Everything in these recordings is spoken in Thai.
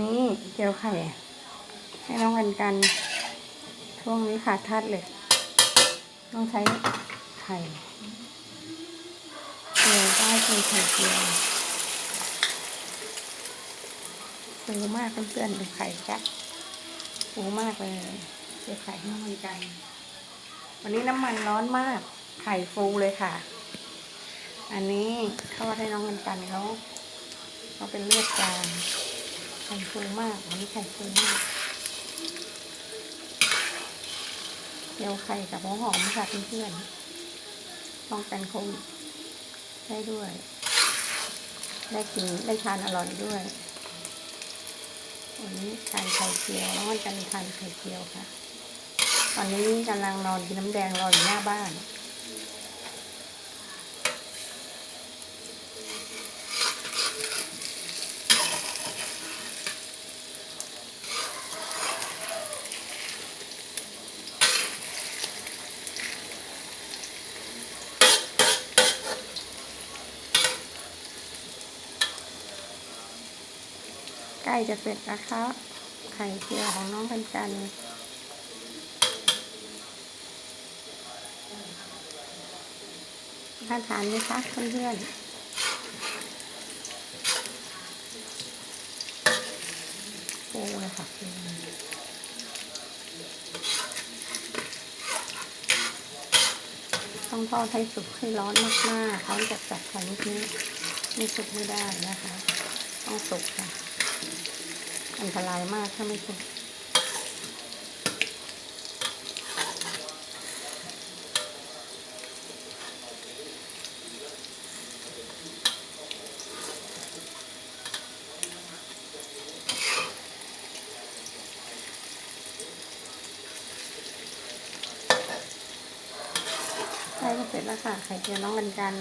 นี่เจียวไข่ ให้น้องกันกัน ช่วงนี้ขาดธาตุเล็กต้องใช้ไข่เจียวได้คือไข่เจียวฟูมากเพื่อนๆดูไข่จ้ะฟูมากเลยเจียวไข่ให้น้องกันกัน วันนี้น้ำมันร้อนมาก ไข่ฟูเลยค่ะ อันนี้ทอดให้น้องกันกันเขาเขาเป็นเลือดจาง ข่ฟูมากวันนี้ไข่ฟูมากเจียวไข่กับหัวหอมค่ะเพื่อนๆป้องกันโควิดได้ด้วย ได้กินได้ทานอร่อยด้วยวันนี้ทานไข่เจียวแล้ววันจันทร์ทานไข่เจียวค่ะ ตอนนี้กำลังนอนกินน้ำแดงรออยู่หน้าบ้าน ใกล้จะเสร็จแล้วครับไข่เจียวของน้องกันกันน่าทานไหมคะเพื่อนๆโอ้เลยค่ะต้องทอดให้สุกให้ร้อนมากๆร้อนจัดๆค่ะนิดนี้ไม่สุกไม่ได้นะคะ ต้องสุกค่ะ อันตรายมากถ้าไม่สุกใกล้จะเสร็จแล้วค่ะ ไข่เจียวน้องกันกัน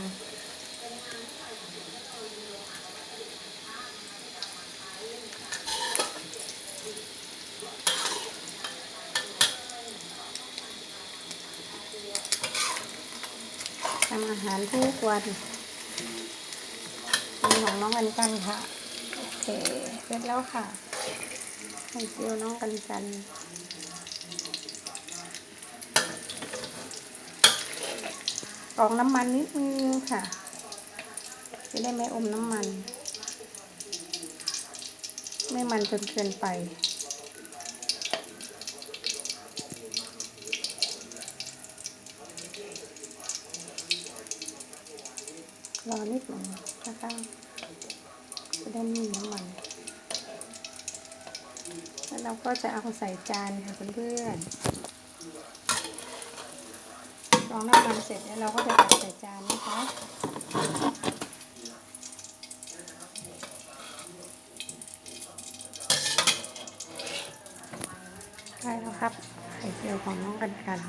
หารทุกวันเป็นของน้องกันกันค่ะโอเคเสร็จแล้วค่ะไข่เจียวน้องกันกันกรองน้ำมันนิดนึงค่ะจะได้ไม่อมน้ำมัน ไม่มันจนเกินไป รอนิดหนึ่งนะคะจะได้ไม่มีน้ำมัน แล้วเราก็จะเอาใส่จานค่ะเพื่อนๆรองน้ำมันเสร็จแล้วเราก็จะตักใส่จานนะคะได้แล้วครับไข่เจียวของน้องกันกัน